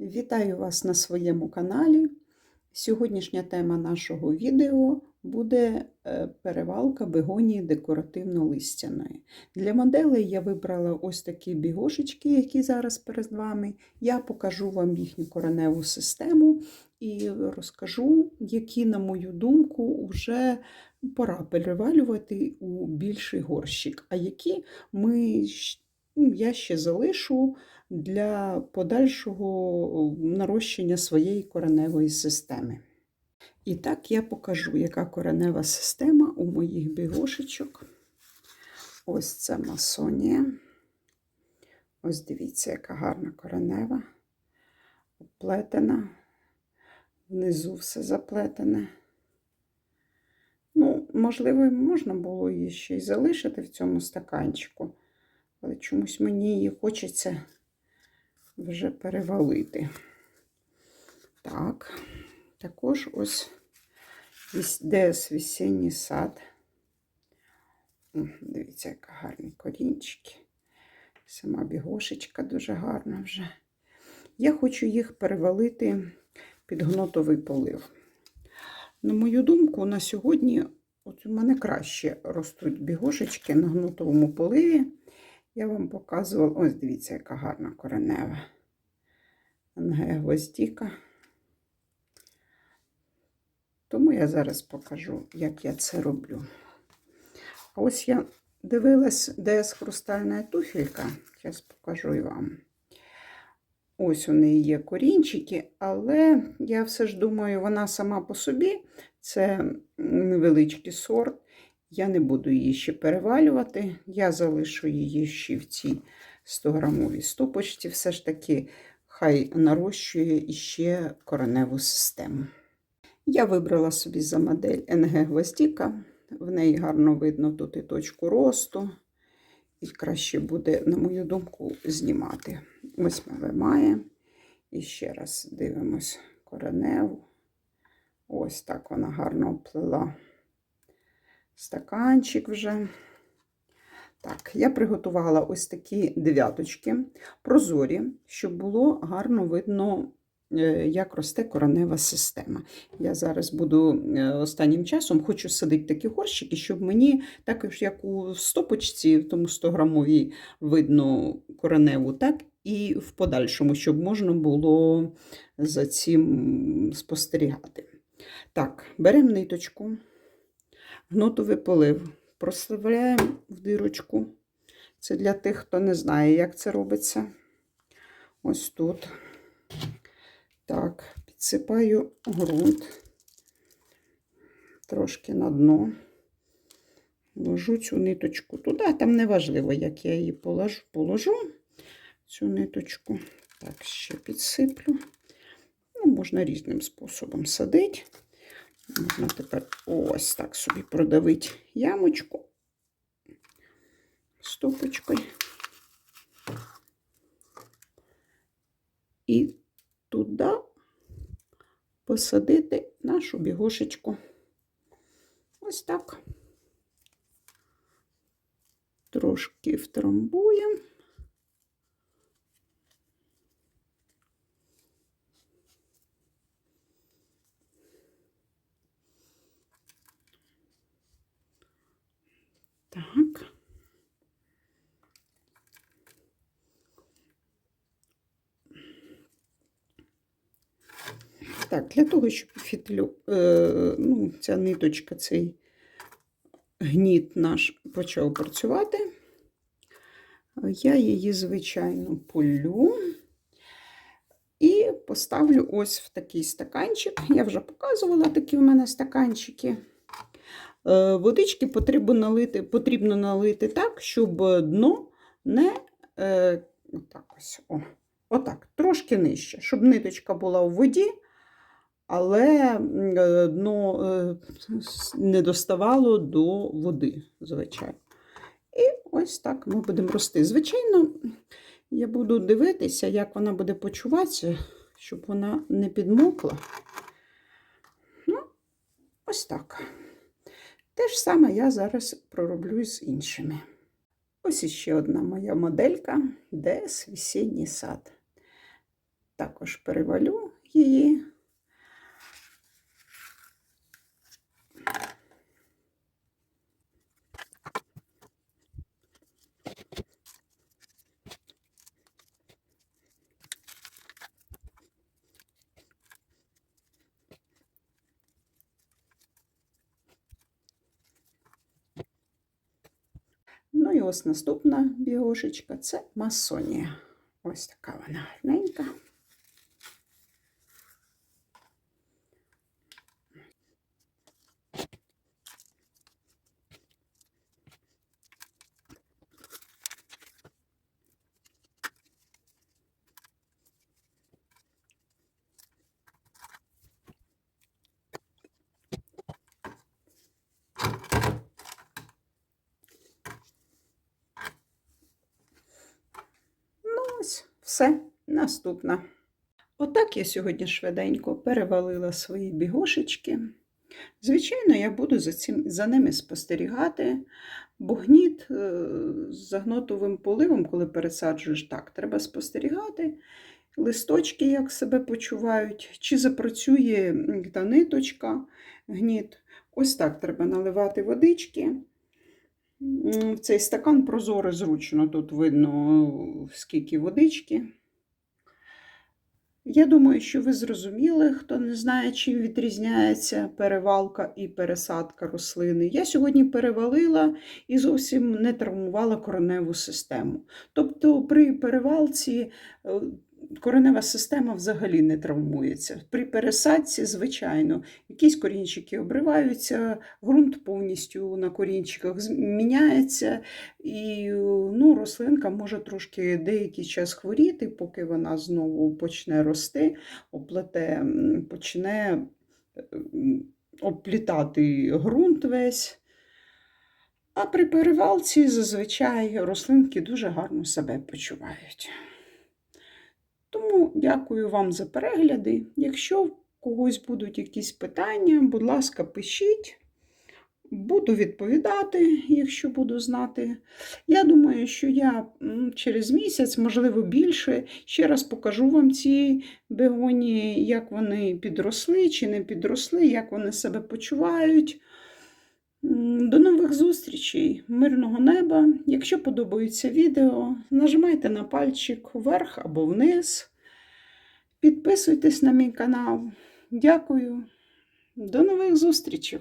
Вітаю вас на своєму каналі. Сьогоднішня тема нашого відео буде е, перевалка бегонії декоративно-листяної. Для моделей я вибрала ось такі бігошечки, які зараз перед вами. Я покажу вам їхню кореневу систему і розкажу, які, на мою думку, вже пора перевалювати у більший горщик, а які ми, ну, я ще залишу для подальшого нарощення своєї кореневої системи. І так я покажу, яка коренева система у моїх бігошечок. Ось це масонія. Ось дивіться, яка гарна коренева, оплетена. Внизу все заплетене. Ну, можливо, можна було її ще й залишити в цьому стаканчику, але чомусь мені її хочеться вже перевалити. Так, також ось ДС весінній сад. Дивіться, яка гарні корінчики. Сама бігошечка дуже гарна вже. Я хочу їх перевалити під гнотовий полив. На мою думку, на сьогодні от у мене краще ростуть бігошечки на гнутовому поливі. Я вам показувала, ось дивіться, яка гарна коренева. Гвоздіка. Тому я зараз покажу, як я це роблю. Ось я дивилась ДС хрустальна туфелька. Зараз покажу і вам. Ось у неї є корінчики, але я все ж думаю, вона сама по собі це невеличкий сорт. Я не буду її ще перевалювати. Я залишу її ще в цій 100-грамовій стопочці. Все ж таки, хай нарощує іще кореневу систему. Я вибрала собі за модель НГ Гвоздіка. В неї гарно видно тут і точку росту. І краще буде, на мою думку, знімати. Ось ми вимаємо. І ще раз дивимось кореневу. Ось так вона гарно оплела стаканчик вже. Так, я приготувала ось такі дев'яточки, прозорі, щоб було гарно видно, е, як росте коренева система. Я зараз буду е, останнім часом хочу садити такі горщики, щоб мені, також як у стопочці, в тому 100-грамовій, видно кореневу, так і в подальшому, щоб можна було за цим спостерігати. Так, беремо ниточку, гнотовий полив, проставляємо в дирочку. Це для тих, хто не знає, як це робиться. Ось тут. Так, підсипаю ґрунт трошки на дно. Ложу цю ниточку туди, там не важливо, як я її положу, положу цю ниточку. Так, ще підсиплю. Ну, можна різним способом садити. Можна тепер ось так собі продавити ямочку стопочкою. І туди посадити нашу бігошечку. Ось так. Трошки втрамбуємо. Так. Так, для того, щоб фітлю, е, ну, ця ниточка, цей гніт наш почав працювати, я її, звичайно, полю і поставлю ось в такий стаканчик. Я вже показувала такі в мене стаканчики. Е, Водички потрібно налити, потрібно налити так, щоб дно не е, отак ось, о, отак, трошки нижче, щоб ниточка була у воді, але е, дно не доставало до води, звичайно. І ось так ми будемо рости. Звичайно, я буду дивитися, як вона буде почуватися, щоб вона не підмокла. Ну, ось так. Те ж саме я зараз пророблю з іншими. Ось іще одна моя моделька ДС весінній сад. також перевалю її. Ну і ось наступна бігошечка це масонія. Ось така вона гарненька. Ось все, наступна. Отак я сьогодні швиденько перевалила свої бігошечки. Звичайно, я буду за, цим, за ними спостерігати, бо гніт е, з загнотовим поливом, коли пересаджуєш так, треба спостерігати. Листочки, як себе почувають, чи запрацює та ниточка, гніт. Ось так треба наливати водички. В цей стакан прозорий, зручно, тут видно, скільки водички. Я думаю, що ви зрозуміли, хто не знає, чим відрізняється перевалка і пересадка рослини. Я сьогодні перевалила і зовсім не травмувала кореневу систему. Тобто при перевалці е, коренева система взагалі не травмується. При пересадці, звичайно, якісь корінчики обриваються, ґрунт повністю на корінчиках зміняється, і ну, рослинка може трошки деякий час хворіти, поки вона знову почне рости, оплете, почне м, обплітати ґрунт весь. А при перевалці зазвичай рослинки дуже гарно себе почувають. Тому дякую вам за перегляди. Якщо в когось будуть якісь питання, будь ласка, пишіть. Буду відповідати, якщо буду знати. Я думаю, що я через місяць, можливо, більше, ще раз покажу вам ці бегонії, як вони підросли чи не підросли, як вони себе почувають. До нових зустрічей, мирного неба. Якщо подобається відео, нажимайте на пальчик вверх або вниз. Підписуйтесь на мій канал. Дякую. До нових зустрічей!